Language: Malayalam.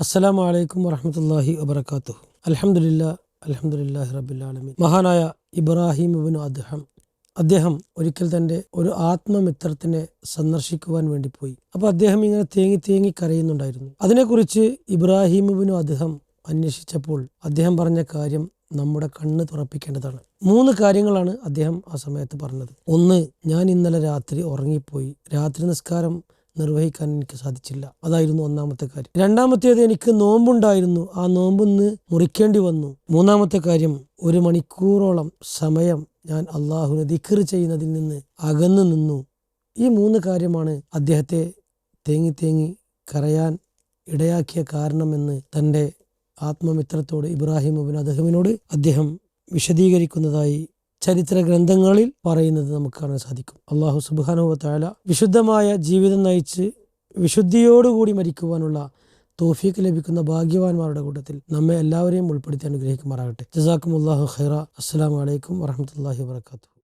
അസ്സലാമു അലൈക്കും വറഹമത്തല്ലാഹി വബർക്കാത്തു അലഹമുല്ല അൽഹംദുലില്ലാഹി റബ്ബിൽ മഹാനായ ഇബ്രാഹിം ഇബ്നു അദ്ദേഹം അദ്ദേഹം ഒരിക്കൽ തന്റെ ഒരു ആത്മമിത്രത്തിനെ സന്ദർശിക്കുവാൻ വേണ്ടി പോയി. അപ്പോൾ അദ്ദേഹം ഇങ്ങനെ തേങ്ങി തേങ്ങി കരയുന്നുണ്ടായിരുന്നു. അതിനെക്കുറിച്ച് ഇബ്രാഹിം ഇബ്നു അദ്ദേഹം അന്വേഷിച്ചപ്പോൾ അദ്ദേഹം പറഞ്ഞ കാര്യം നമ്മുടെ കണ്ണ് തുറപ്പിക്കേണ്ടതാണ്. മൂന്ന് കാര്യങ്ങളാണ് അദ്ദേഹം ആ സമയത്ത് പറഞ്ഞത്. ഒന്ന് ഞാൻ ഇന്നലെ രാത്രി ഉറങ്ങിപ്പോയി. രാത്രി നിസ്കാരം നിർവഹിക്കാൻ എനിക്ക് സാധിച്ചില്ല. അതായിരുന്നു ഒന്നാമത്തെ കാര്യം. രണ്ടാമത്തേത് എനിക്ക് നോമ്പുണ്ടായിരുന്നു. ആ നോമ്പെന്ന് മുറിക്കേണ്ടി വന്നു. മൂന്നാമത്തെ കാര്യം ഒരു മണിക്കൂറോളം സമയം ഞാൻ അള്ളാഹുവിനെ ദിഖർ ചെയ്യുന്നതിൽ നിന്ന് അകന്നു നിന്നു. ഈ മൂന്ന് കാര്യമാണ് അദ്ദേഹത്തെ തേങ്ങി തേങ്ങി കരയാൻ ഇടയാക്കിയ കാരണമെന്ന് തന്റെ ആത്മമിത്രത്തോട് ഇബ്രാഹിം അബിൻ അദ്ദേഹമിനോട് അദ്ദേഹം വിശദീകരിക്കുന്നതായി ചരിത്ര ഗ്രന്ഥങ്ങളിൽ പറയുന്നത് നമുക്ക് കാണാൻ സാധിക്കും. അള്ളാഹു സുബാനുവ താല വിശുദ്ധമായ ജീവിതം നയിച്ച് വിശുദ്ധിയോടുകൂടി മരിക്കുവാനുള്ള തോഫീക്ക് ലഭിക്കുന്ന ഭാഗ്യവാന്മാരുടെ കൂട്ടത്തിൽ നമ്മെ എല്ലാവരെയും ഉൾപ്പെടുത്തി അനുഗ്രഹിക്കുമാറാകട്ടെ. ജസാക്കും അള്ളാഹു ഖൈറ അസ്സാം വലൈക്കും വറഹമത്തല്ലാഹി വാത്തു